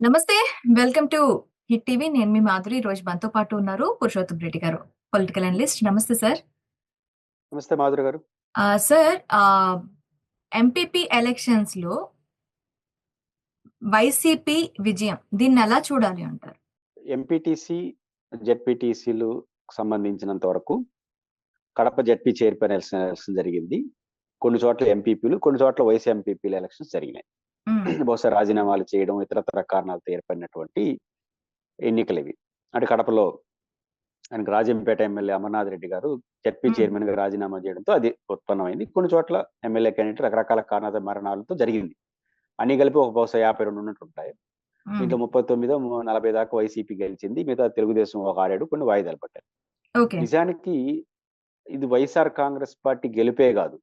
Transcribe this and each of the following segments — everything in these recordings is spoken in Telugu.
నమస్తే వెల్కమ్ టు హిట్ టీవీ. నేను మీ మాధురి. రోజు మనతో పాటు ఉన్నారు పురుషోత్తం రెడ్డి గారు పొలిటికల్ అనలిస్ట్. నమస్తే సార్. నమస్తే మాధురి గారు. సార్ ఎంపీపీ ఎలక్షన్స్లో వైసీపీ విజయం దీన్ని ఎలా చూడాలి అంటారు? ఎంపీటీసీ జెడ్పీటీసీలు సంబంధించినంత వరకు కడప జెడ్పీ చైర్మన్ ఎలక్షన్ జరిగింది. కొన్ని చోట్ల ఎంపీపీలు కొన్ని చోట్ల వైసీ ఎంపీపీలు ఎలక్షన్స్ జరిగినాయి. బహుశా రాజీనామాలు చేయడం ఇతరతర కారణాలతో ఏర్పడినటువంటి ఎన్నికలు ఇవి అంటే కడపలో ఆయనకు రాజంపేట ఎమ్మెల్యే అమర్నాథ్ రెడ్డి గారు జెడ్పీ. చైర్మన్గా రాజీనామా చేయడంతో అది ఉత్పన్నమైంది. కొన్ని చోట్ల ఎమ్మెల్యే క్యాండిడేట్ రకరకాల కారణాల మరణాలతో జరిగింది. అన్ని కలిపి ఒక బహుశా యాభై రెండు ఉన్నట్టుంటాయి. దీంట్లో ముప్పై తొమ్మిదో నలభై దాకా వైసీపీ గెలిచింది. మిగతా తెలుగుదేశం ఒక ఆరేడు కొన్ని వాయిదాలు ఓకే. నిజానికి ఇది వైఎస్ఆర్ కాంగ్రెస్ పార్టీ గెలిపే కాదు.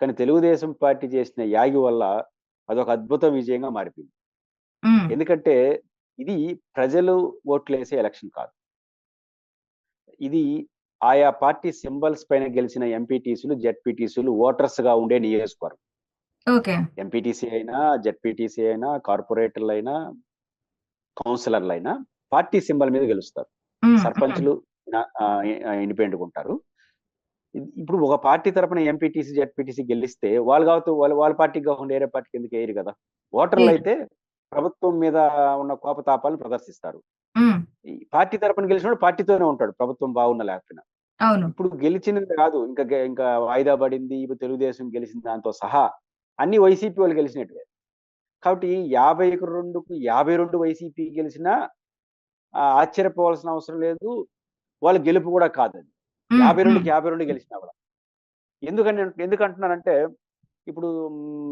కానీ తెలుగుదేశం పార్టీ చేసిన యాగి వల్ల అదొక అద్భుత విజయంగా మారిపోయింది. ఎందుకంటే ఇది ప్రజలు ఓట్లేసే ఎలక్షన్ కాదు. ఇది ఆయా పార్టీ సింబల్స్ పైన గెలిచిన ఎంపీటీసీలు జెడ్పీటీసీలు ఓటర్స్గా ఉండే నియోజకవర్గం. ఎంపీటీసీ అయినా జెడ్పీటీసీ అయినా కార్పొరేటర్లు అయినా కౌన్సిలర్లు అయినా పార్టీ సింబల్ మీద గెలుస్తారు. సర్పంచ్లు ఇండిపెండెంట్ ఉంటారు. ఇప్పుడు ఒక పార్టీ తరపున ఎంపీటీసీ జెడ్పీటీసీ గెలిస్తే వాళ్ళు కావచ్చు వాళ్ళ వాళ్ళ పార్టీకి కాకుండా వేరే పార్టీకి ఎందుకు వేయరు కదా? ఓటర్లు. అయితే ప్రభుత్వం మీద ఉన్న కోపతాపాలను ప్రదర్శిస్తారు. పార్టీ తరపున గెలిచినప్పుడు పార్టీతోనే ఉంటాడు ప్రభుత్వం బాగున్నా లేకపోయినా. ఇప్పుడు గెలిచినది కాదు ఇంకా ఇంకా వాయిదా పడింది ఇప్పుడు తెలుగుదేశం గెలిచిన దాంతో సహా అన్ని వైసీపీ వాళ్ళు గెలిచినట్టువే. కాబట్టి యాభైకి రెండుకు యాభై రెండు వైసీపీ గెలిచినా ఆశ్చర్యపోవాల్సిన అవసరం లేదు. వాళ్ళ గెలుపు కూడా కాదు అది యాభై రెండుకి యాభై రెండు గెలిచినా కూడా. ఎందుకని ఎందుకు అంటున్నానంటే ఇప్పుడు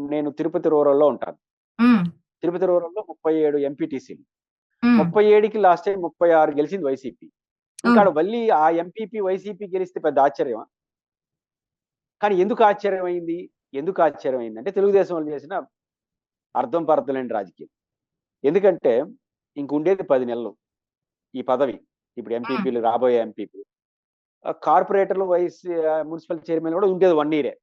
నేను తిరుపతి రూరల్లో ఉంటాను. తిరుపతి రూరల్లో ముప్పై ఏడు ఎంపీటీసీలు ఉమ్, ముప్పై ఏడుకి లాస్ట్ టైం ముప్పై ఆరు గెలిచింది వైసీపీ ఇంకా మళ్ళీ ఆ ఎంపీపీ వైసీపీ గెలిస్తే పెద్ద ఆశ్చర్యమా? కానీ ఎందుకు ఆశ్చర్యమైంది? ఎందుకు ఆశ్చర్యమైంది? అంటే తెలుగుదేశం వాళ్ళు చేసిన అర్థం పర్థం లేని రాజకీయం. ఎందుకంటే ఇంక ఉండేది పది నెలలు ఈ పదవి. ఇప్పుడు ఎంపీపీలు రాబోయే ఎంపీపీ కార్పొరేటర్లు వైస్ మున్సిపల్ చైర్మన్ కూడా ఉండేది వన్ ఇయరే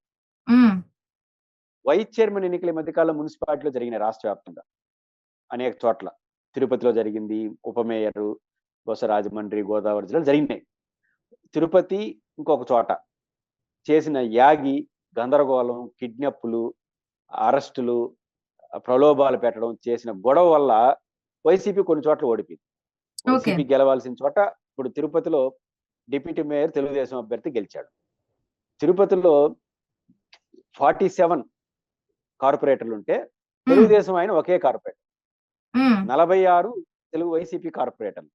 వైస్ చైర్మన్ ఎన్నికల ఈ మధ్యకాలంలో మున్సిపాలిటీలో జరిగినాయి రాష్ట్ర వ్యాప్తంగా. అనేక చోట్ల. తిరుపతిలో జరిగింది ఉప మేయర్ బొత్స రాజమండ్రి గోదావరి జిల్లాలో జరిగినాయి. తిరుపతి ఇంకొక చోట. చేసిన యాగి గందరగోళం కిడ్నాప్లు అరెస్టులు ప్రలోభాలు పెట్టడం చేసిన గొడవ వల్ల వైసీపీ కొన్ని చోట్ల ఓడిపోయింది. వైసీపీ గెలవాల్సిన చోట ఇప్పుడు తిరుపతిలో డిప్యూటీ మేయర్ తెలుగుదేశం అభ్యర్థి గెలిచాడు. తిరుపతిలో ఫార్టీ సెవెన్ కార్పొరేటర్లు ఉంటే తెలుగుదేశం ఆయన ఒకే కార్పొరేటర్. నలభై ఆరు తెలుగు వైసీపీ కార్పొరేటర్లు.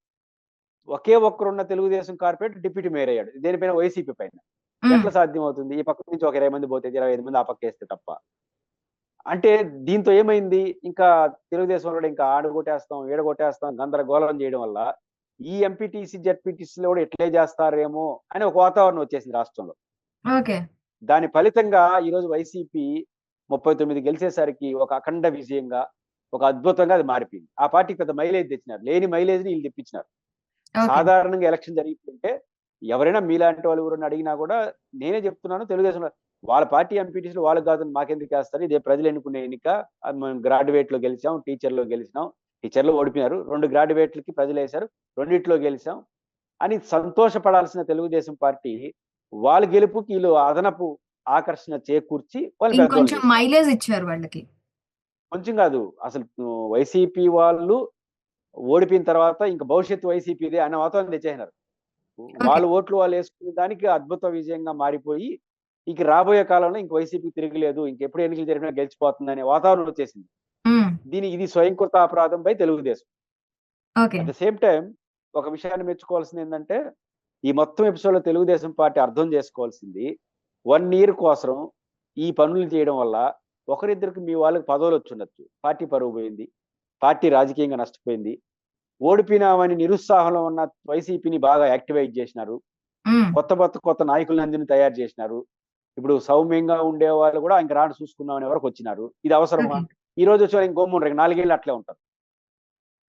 ఒకే ఒక్కరున్న తెలుగుదేశం కార్పొరేటర్ డిప్యూటీ మేయర్ అయ్యాడు. దేనిపైన వైసీపీ పైన. ఎట్లా సాధ్యం అవుతుంది ఈ పక్క నుంచి ఒక ఇరవై మంది పోతే ఇరవై ఐదు మంది ఆ పక్క వేస్తే తప్ప. అంటే దీంతో ఏమైంది? ఇంకా తెలుగుదేశం కూడా ఇంకా ఆడ కొట్టేస్తాం ఈడ కొట్టేస్తాం గందరగోళం చేయడం వల్ల ఈ ఎంపీటీసీ జెడ్పీటీసీలో కూడా ఎట్లే చేస్తారేమో అని ఒక వాతావరణం వచ్చేసింది రాష్ట్రంలో. దాని ఫలితంగా ఈరోజు వైసీపీ ముప్పై తొమ్మిది గెలిచేసరికి ఒక అఖండ విజయంగా ఒక అద్భుతంగా అది మారిపోయింది. ఆ పార్టీకి పెద్ద మైలేజ్ తెచ్చినారు. లేని మైలేజ్ని వీళ్ళు తెప్పించినారు. సాధారణంగా ఎలక్షన్ జరిగితే ఎవరైనా మీలాంటి వాళ్ళు ఎవరైనా అడిగినా కూడా నేనే చెప్తున్నాను తెలుగుదేశం వాళ్ళ పార్టీ ఎంపీటీసీలు వాళ్ళు కాదు మాకెందుకు వేస్తారు? ఇదే ప్రజలు ఎన్నుకునే ఎన్నిక మనం గ్రాడ్యుయేట్లో గెలిచాం టీచర్లో గెలిచినాం టీచర్లో ఓడిపోయినారు. రెండు గ్రాడ్యుయేట్లకి ప్రజలు వేశారు రెండిట్లో గెలిచాం. అని సంతోషపడాల్సిన తెలుగుదేశం పార్టీ వాళ్ళ గెలుపుకి వీళ్ళు అదనపు ఆకర్షణ చేకూర్చి వాళ్ళు. మైలేజ్ ఇచ్చారు వాళ్ళకి. కొంచెం కాదు. అసలు వైసీపీ వాళ్ళు ఓడిపోయిన తర్వాత ఇంకా భవిష్యత్తు వైసీపీదే అనే వాతావరణం తెచ్చేసినారు. వాళ్ళ ఓట్లు వాళ్ళు వేసుకునే దానికి అద్భుత విజయంగా మారిపోయి ఇక రాబోయే కాలంలో ఇంక వైసీపీ తిరగలేదు. ఇంకెప్పుడు ఎన్నికలు జరిగినా గెలిచిపోతుంది అనే వాతావరణం వచ్చేసింది. దీని ఇది స్వయంకృత అపరాధంపై Telugu Desam. Okay at the same time ఒక విషయాన్ని మెచ్చుకోవాల్సింది ఏంటంటే ఈ మొత్తం ఎపిసోడ్లో తెలుగుదేశం పార్టీ అర్థం చేసుకోవాల్సింది వన్ ఇయర్ కోసం ఈ పనులు చేయడం వల్ల ఒకరిద్దరికి మీ వాళ్ళకి పదవులు వచ్చుండొచ్చు పార్టీ పరువు పోయింది పార్టీ రాజకీయంగా నష్టపోయింది ఓడిపోయినామని నిరుత్సాహంలో ఉన్న వైసీపీని బాగా యాక్టివేట్ చేసినారు. ఉమ్, కొత్త కొత్త కొత్త నాయకులందరినీ తయారు చేసినారు. ఇప్పుడు సౌమ్యంగా ఉండే వాళ్ళు కూడా ఇంక రాడు చూసుకుందామనే వరకు వచ్చినారు. ఇది అవసరమా. ఈ రోజు వచ్చి ఇంకో మూడు నాలుగేళ్ళు అట్లే ఉంటారు.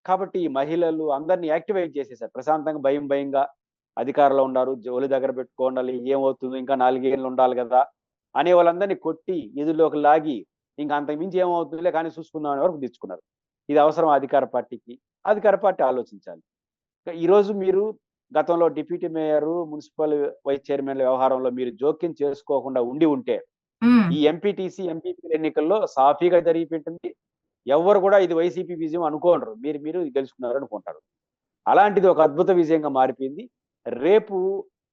కాబట్టి ఈ మహిళలు అందరినీ యాక్టివేట్ చేసేసారు. ప్రశాంతంగా భయం భయంగా అధికారంలో ఉన్నారు. జోలి దగ్గర పెట్టుకోండాలి ఏమవుతుందో? ఇంకా నాలుగేళ్ళు ఉండాలి కదా అనే వాళ్ళందరినీ కొట్టి ఎదురులోకి లాగి ఇంకా అంత మించి ఏమవుతుందిలే కానీ చూసుకుందాం అనే వరకు తెచ్చుకున్నారు ఇది అవసరం అధికార పార్టీకి? అధికార పార్టీ ఆలోచించాలి. ఈరోజు మీరు గతంలో డిప్యూటీ మేయర్ మున్సిపల్ వైస్ చైర్మన్ల వ్యవహారంలో మీరు జోక్యం చేసుకోకుండా ఉండి ఉంటే ఈ ఎంపీటీసీ ఎంపీపీ ఎన్నికల్లో సాఫీగా జరిగిపెట్టింది ఎవరు కూడా ఇది వైసీపీ విజయం అనుకోనరు. మీరు మీరు గెలుచుకున్నారు అనుకుంటారు. అలాంటిది ఒక అద్భుత విజయంగా మారిపోయింది. రేపు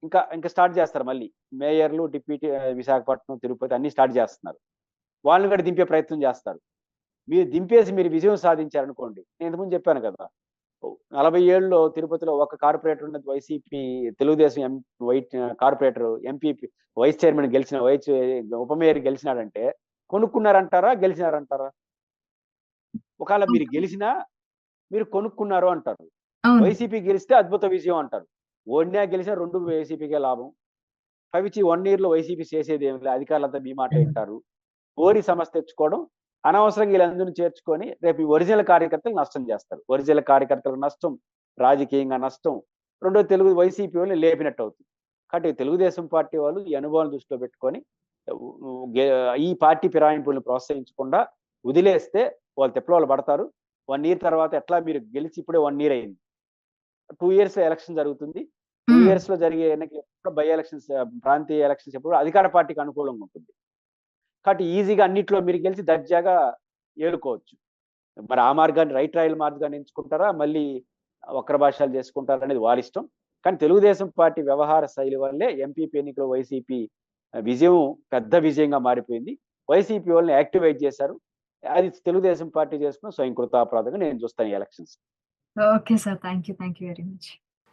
ఇంకా ఇంకా స్టార్ట్ చేస్తారు మళ్ళీ. మేయర్లు డిప్యూటీ విశాఖపట్నం తిరుపతి అన్ని స్టార్ట్ చేస్తున్నారు. వాళ్ళని కూడా దింపే ప్రయత్నం చేస్తారు. మీరు దింపేసి మీరు విజయం సాధించారనుకోండి. నేను ఇంతకుముందు చెప్పాను కదా నలభై ఏళ్ళలో తిరుపతిలో ఒక కార్పొరేటర్ ఉన్నది వైసీపీ తెలుగుదేశం ఎం వైట్ కార్పొరేటర్ ఎంపీపీ వైస్ చైర్మన్ గెలిచిన వైస్ ఉప మేయర్ గెలిచినాడంటే కొనుక్కున్నారంటారా గెలిచినారంటారా? ఒకవేళ మీరు గెలిచినా మీరు కొనుక్కున్నారు అంటారు. వైసీపీ గెలిస్తే అద్భుత విజయం అంటారు. ఓడినా గెలిచినా రెండు వైసీపీకే లాభం. పవిచి వన్ ఇయర్లో వైసీపీ చేసేది ఏమి లేదు అధికారులంతా మీ మాట వింటారు. ఓరి సమస్య తెచ్చుకోవడం అనవసరంగా వీళ్ళందరినీ చేర్చుకొని రేపు ఈ ఒరిజినల్ కార్యకర్తలు నష్టం చేస్తారు. ఒరిజినల్ కార్యకర్తలకు నష్టం రాజకీయంగా నష్టం. రెండో తెలుగు వైసీపీ వాళ్ళు లేపినట్టు అవుతుంది. కాబట్టి తెలుగుదేశం పార్టీ వాళ్ళు ఈ అనుభవాలను దృష్టిలో పెట్టుకొని ఈ పార్టీ ఫిరాయింపులను ప్రోత్సహించకుండా వదిలేస్తే వాళ్ళు తెప్పలు పడతారు. వన్ ఇయర్ తర్వాత ఎట్లా మీరు గెలిచి ఇప్పుడే వన్ ఇయర్ అయింది. టూ ఇయర్స్ ఎలక్షన్ జరుగుతుంది. టూ ఇయర్స్లో జరిగే ఎన్నికలు బై ఎలక్షన్స్ ప్రాంతీయ ఎలక్షన్స్ ఎప్పుడు? అధికార పార్టీకి అనుకూలంగా ఉంటుంది. కాబట్టి ఈజీగా అన్నిట్లో మీరు గెలిచి దర్జాగా ఏలుకోవచ్చు. మరి ఆ మార్గాన్ని రైట్ రాయల్ మార్గాన్ని ఎంచుకుంటారా? మళ్ళీ వక్ర భాషలు చేసుకుంటారా అనేది వారి ఇష్టం. కానీ తెలుగుదేశం పార్టీ వ్యవహార శైలి వల్లే ఎంపీపీ ఎన్నికలు వైసీపీ విజయం పెద్ద విజయంగా మారిపోయింది. వైసీపీ వాళ్ళని యాక్టివేట్ చేశారు. అది తెలుగుదేశం పార్టీ చేసుకున్న స్వయంకృతాపరాధంగా నేను చూస్తాను ఈ elections. Okay sir. Thank you thank you very much.